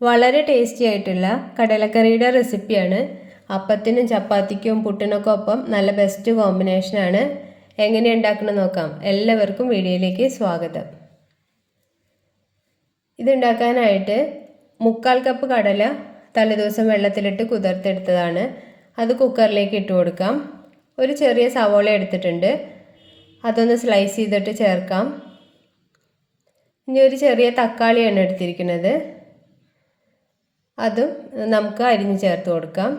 വളരെ ടേസ്റ്റി ആയിട്ടുള്ള കടലക്കറിയുടെ റെസിപ്പിയാണ് അപ്പത്തിനും ചപ്പാത്തിക്കും പുട്ടിനൊക്കെ ഒപ്പം നല്ല ബെസ്റ്റ് കോമ്പിനേഷനാണ് എങ്ങനെ ഉണ്ടാക്കണം നോക്കാം. എല്ലാവർക്കും വീഡിയോയിലേക്ക് സ്വാഗതം. ഇതുണ്ടാക്കാനായിട്ട് മുക്കാൽ കപ്പ് കടല തലേദിവസം വെള്ളത്തിലിട്ട് കുതിർത്തെടുത്തതാണ്. അത് കുക്കറിലേക്ക് ഇട്ട് കൊടുക്കാം. ഒരു ചെറിയ സവോള എടുത്തിട്ടുണ്ട്. അതൊന്ന് സ്ലൈസ് ചെയ്തിട്ട് ചേർക്കാം. ഇനി ഒരു ചെറിയ തക്കാളിയാണ് എടുത്തിരിക്കുന്നത്. അതും നമുക്ക് അരിഞ്ഞ് ചേർത്ത് കൊടുക്കാം.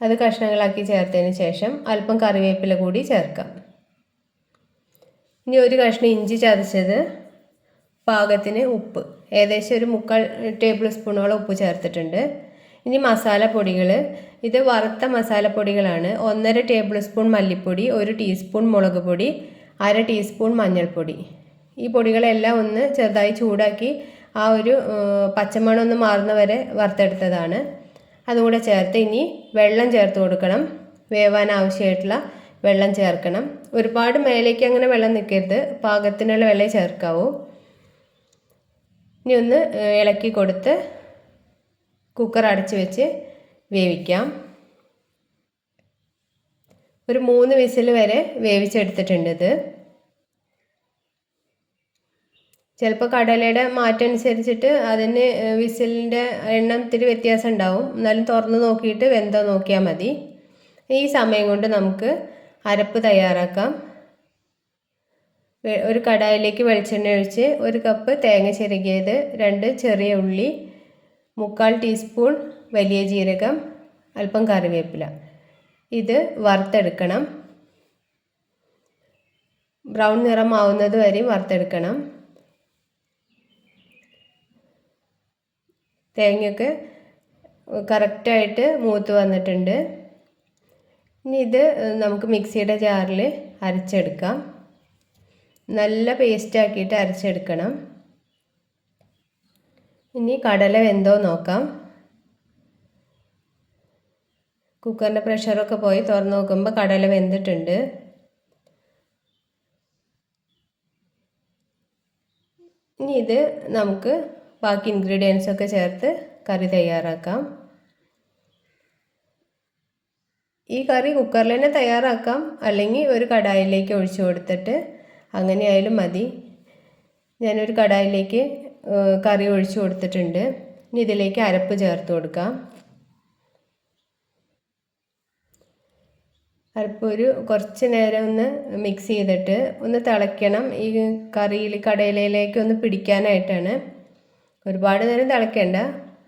അത് കഷ്ണങ്ങളാക്കി ചേർത്തതിന് ശേഷം അല്പം കറിവേപ്പില കൂടി ചേർക്കാം. ഇനി ഒരു കഷ്ണം ഇഞ്ചി ചതച്ചത് പാകത്തിന് ഉപ്പ്. ഏകദേശം ഒരു മുക്കാൽ ടേബിൾ സ്പൂണോളം ഉപ്പ് ചേർത്തിട്ടുണ്ട്. ഇനി മസാലപ്പൊടികൾ ഇത് വറുത്ത മസാലപ്പൊടികളാണ് ഒന്നര ടേബിൾ സ്പൂൺ മല്ലിപ്പൊടി ഒരു ടീസ്പൂൺ മുളക് പൊടി അര ടീസ്പൂൺ മഞ്ഞൾപ്പൊടി. ഈ പൊടികളെല്ലാം ഒന്ന് ചെറുതായി ചൂടാക്കി ആ ഒരു പച്ചമണം ഒന്ന് മാറുന്ന വരെ വറുത്തെടുത്തതാണ്. അതുകൂടെ ചേർത്ത് ഇനി വെള്ളം ചേർത്ത് കൊടുക്കണം. വേവാൻ ആവശ്യമായിട്ടുള്ള വെള്ളം ചേർക്കണം. ഒരുപാട് മേലേക്ക് അങ്ങനെ വെള്ളം നിൽക്കരുത് പാകത്തിനുള്ള വെള്ളം ചേർക്കാവൂ. ഇനി ഒന്ന് ഇളക്കി കൊടുത്ത് കുക്കർ അടച്ച് വെച്ച് വേവിക്കാം. ഒരു മൂന്ന് വിസിൽ വരെ വേവിച്ചെടുത്തിട്ടുണ്ട് ഇത്. ചിലപ്പോൾ കടലയുടെ മാറ്റം അനുസരിച്ചിട്ട് അതിന് വിസിലിന്റെ എണ്ണം ഇത്തിരി വ്യത്യാസം ഉണ്ടാവും. എന്നാലും തുറന്ന് നോക്കിയിട്ട് വെന്തോ നോക്കിയാൽ മതി. ഈ സമയം കൊണ്ട് നമുക്ക് അരപ്പ് തയ്യാറാക്കാം. ഒരു കടായിലേക്ക് വെളിച്ചെണ്ണ ഒഴിച്ച് ഒരു കപ്പ് തേങ്ങ ചിരകിയത് രണ്ട് ചെറിയ ഉള്ളി മുക്കാൽ ടീസ്പൂൺ വലിയ ജീരകം അല്പം കറിവേപ്പില. ഇത് വറുത്തെടുക്കണം. ബ്രൗൺ നിറമാവുന്നത് വരെ വറുത്തെടുക്കണം. തേങ്ങയൊക്കെ കറക്റ്റായിട്ട് മൂത്ത് വന്നിട്ടുണ്ട്. ഇനി ഇത് നമുക്ക് മിക്സിയുടെ ജാറിൽ അരച്ചെടുക്കാം. നല്ല പേസ്റ്റ് ആക്കിയിട്ട് അരച്ചെടുക്കണം. ഇനി കടല വെന്തോ നോക്കാം. കുക്കറിന്റെ പ്രഷറൊക്കെ പോയി തുറന്ന് നോക്കുമ്പോൾ കടല വെന്തിട്ടുണ്ട്. ഇനി ഇത് നമുക്ക് ബാക്കി ഇൻഗ്രീഡിയൻസ് ഒക്കെ ചേർത്ത് കറി തയ്യാറാക്കാം. ഈ കറി കുക്കറിൽ തന്നെ തയ്യാറാക്കാം. അല്ലെങ്കിൽ ഒരു കടായിലേക്ക് ഒഴിച്ചു കൊടുത്തിട്ട് അങ്ങനെയായാലും മതി. ഞാനൊരു കടായിലേക്ക് കറി ഒഴിച്ചു കൊടുത്തിട്ടുണ്ട്. ഇനി ഇതിലേക്ക് അരപ്പ് ചേർത്ത് കൊടുക്കാം. അരപ്പ് ഒരു കുറച്ച് നേരം ഒന്ന് മിക്സ് ചെയ്തിട്ട് ഒന്ന് തിളയ്ക്കണം. ഈ കറിയിൽ കടയിലേക്ക് ഒന്ന് പിടിക്കാനായിട്ടാണ്. ഒരുപാട് നേരം തിളയ്ക്കേണ്ട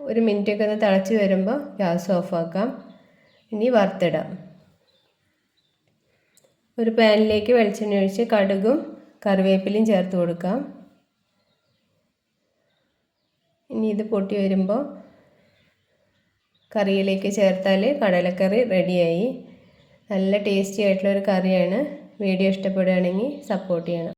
ഒരു മിനിറ്റൊക്കെ ഒന്ന് തിളച്ച് വരുമ്പോൾ ഗ്യാസ് ഓഫാക്കാം ഇനി വറുത്തിടാം. ഒരു പാനിലേക്ക് വെളിച്ചെണ്ണ ഒഴിച്ച് കടുകും കറിവേപ്പിലയും ചേർത്ത് കൊടുക്കാം. ഇനി ഇത് പൊട്ടി വരുമ്പോൾ കറിയിലേക്ക് ചേർത്താൽ കടലക്കറി റെഡിയായി. നല്ല ടേസ്റ്റി ആയിട്ടുള്ളൊരു കറിയാണ്. വീഡിയോ ഇഷ്ടപ്പെടുകയാണെങ്കിൽ സപ്പോർട്ട് ചെയ്യണം.